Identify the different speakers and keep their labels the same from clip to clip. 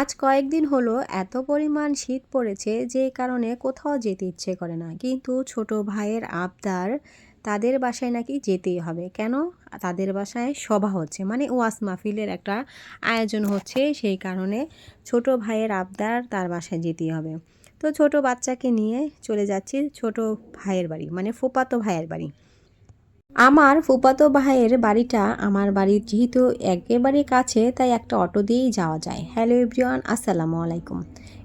Speaker 1: আজ কয়েকদিন হলো এত পরিমাণ শীত পড়েছে যে কারণে কোথাও যেতে ইচ্ছে করে না। কিন্তু ছোট ভাইয়ের আবদার তাদের বাসায় নাকি যেতেই হবে। কেন? তাদের বাসায় সভা হচ্ছে মানে ওয়াস মাহফিলের একটা আয়োজন হচ্ছে, সেই কারণে ছোট ভাইয়ের আবদার তার বাসায় যেতেই হবে। তো ছোট বাচ্চাকে নিয়ে চলে যাচ্ছি ছোট ভাইয়ের বাড়ি মানে ফুপাতো ভাইয়ের বাড়ি। আমার ফুপাতো ভাইয়ের বাড়িটা আমার বাড়ির যেহেতু একেবারে কাছে, তাই একটা অটো দিয়েই যাওয়া যায়। হ্যালো এভরিওয়ান, আসসালামু আলাইকুম।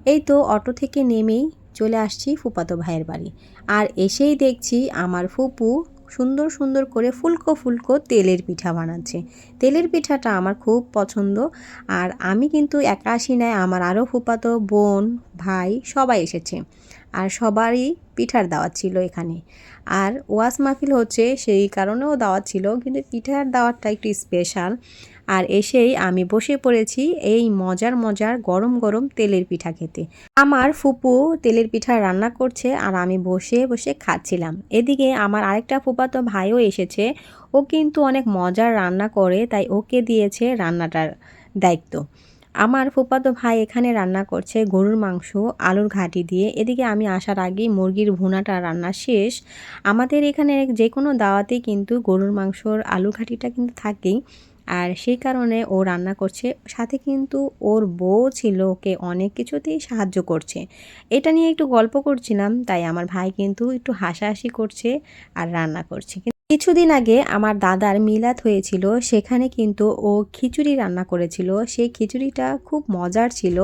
Speaker 1: এই তো অটো থেকে নেমেই চলে আসছি ফুপাতো ভাইয়ের বাড়ি। আর এসেই দেখছি আমার ফুপু সুন্দর সুন্দর করে ফুলকো ফুলকো তেলের পিঠা বানাচ্ছে। তেলের পিঠাটা আমার খুব পছন্দ। আর আমি কিন্তু একা আসি নাই, আমার আরও ফুপাতো বোন, ভাই সবাই এসেছে। আর সবারই পিঠার দাওয়াত ছিল এখানে। আর ওয়াস মাহফিল হচ্ছে সেই কারণেও দাওয়াত ছিল, কিন্তু পিঠার দাওয়াতটা একটু স্পেশাল আর এসেই আমি বসে পড়েছি এই মজার মজার গরম গরম তেলের পিঠা খেতে। আমার ফুপু তেলের পিঠা রান্না করছে আর আমি বসে বসে খাচ্ছিলাম। এদিকে আমার আরেকটা ফুপাতো ভাইও এসেছে, ও কিন্তু অনেক মজার রান্না করে, তাই ওকে দিয়েছে রান্নাটার দায়িত্ব। আমার ফুপাতো ভাই এখানে রান্না করছে গরুর মাংস, আলুর ঘাটি দিয়ে। এদিকে আমি আসার আগেই মুরগির ভুনাটা রান্না শেষ। আমাদের এখানে যে কোনো দাওয়াতেই কিন্তু গরুর মাংসর আলু ঘাটিটা কিন্তু থাকেই। আর সেই কারণে ও রান্না করছে। সাথে কিন্তু ওর বউ ছিল ওকে অনেক কিছুতেই সাহায্য করছে। এটা নিয়ে একটু গল্প করছিলাম, তাই আমার ভাই কিন্তু একটু হাসাহাসি করছে আর রান্না করছে। কিছুদিন আগে আমার দাদার মিলাদ হয়েছিল, সেখানে কিন্তু ও খিচুড়ি রান্না করেছিল। সেই খিচুড়িটা খুব মজার ছিল।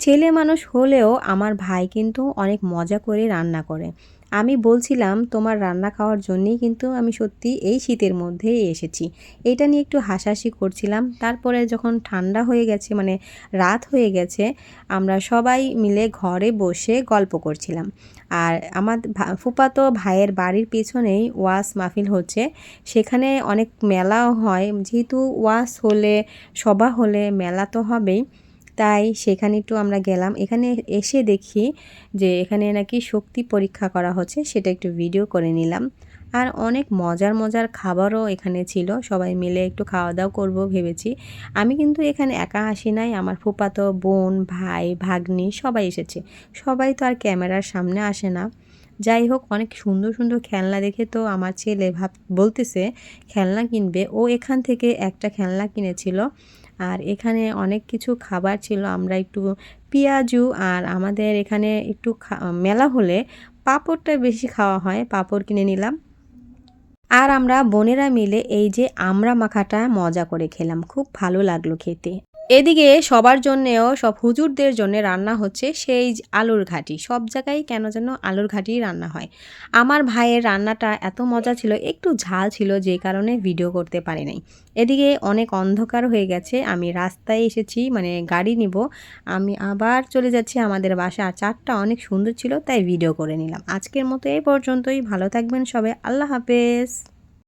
Speaker 1: ছেলে মানুষ হলেও আমার ভাই কিন্তু অনেক মজা করে রান্না করে। আমি বলছিলাম, তোমার রান্না খাওয়ার জন্যেই কিন্তু আমি সত্যি এই শীতের মধ্যেই এসেছি। এটা নিয়ে একটু হাসাহাসি করছিলাম। তারপরে যখন ঠান্ডা হয়ে গেছে মানে রাত হয়ে গেছে, আমরা সবাই মিলে ঘরে বসে গল্প করছিলাম। আর আমার ফুপাতো ভাইয়ের বাড়ির পিছনেই ওয়াস মাহফিল হচ্ছে। সেখানে অনেক মেলাও হয়। যেহেতু ওয়াস হলে, সভা হলে মেলা তো হবেই। তাই সেখানে একটু আমরা গেলাম। এখানে এসে দেখি যে এখানে নাকি শক্তি পরীক্ষা করা হচ্ছে, সেটা একটু ভিডিও করে নিলাম। আর অনেক মজার মজার খাবারও এখানে ছিল, সবাই মিলে একটু খাওয়া দাওয়া করব ভেবেছি। আমি কিন্তু এখানে একা আসি নাই, আমার ফুপাতো, বোন, ভাই, ভাগ্নি সবাই এসেছে। সবাই তো আর ক্যামেরার সামনে আসে না। যাই হোক অনেক সুন্দর সুন্দর খেলনা দেখে তো আমার ছেলে ভাব, বলতেছে, খেলনা কিনবে। ও এখান থেকে একটা খেলনা কিনেছিল আর এখানে অনেক কিছু খাবার ছিল। আমরা একটু পেঁয়াজু আর আমাদের এখানে একটু মেলা হলে পাঁপড়টা বেশি খাওয়া হয়। পাঁপড় কিনে নিলাম। আর আমরা বোনেরা মিলে এই যে আমরা মাখাটা মজা করে খেলাম। খুব ভালো লাগল খেতে। এদিকে সবার জন্যেও, সব হুজুরদের জন্য রান্না হচ্ছে সেই আলুর ঘাটি। সব জায়গায় কেন যেন আলুর ঘাটি রান্না হয়। আমার ভাইয়ের রান্নাটা এত মজা ছিল, একটু ঝাল ছিল যে কারণে ভিডিও করতে পারি নাই। এদিকে অনেক অন্ধকার হয়ে গেছে, আমি রাস্তায় এসেছি মানে গাড়ি নিব। আমি আবার চলে যাচ্ছি আমাদের বাসা। আর চারটা অনেক সুন্দর ছিল, তাই ভিডিও করে নিলাম। আজকের মতো এই পর্যন্তই। ভালো থাকবেন সবাই। আল্লাহ হাফেজ।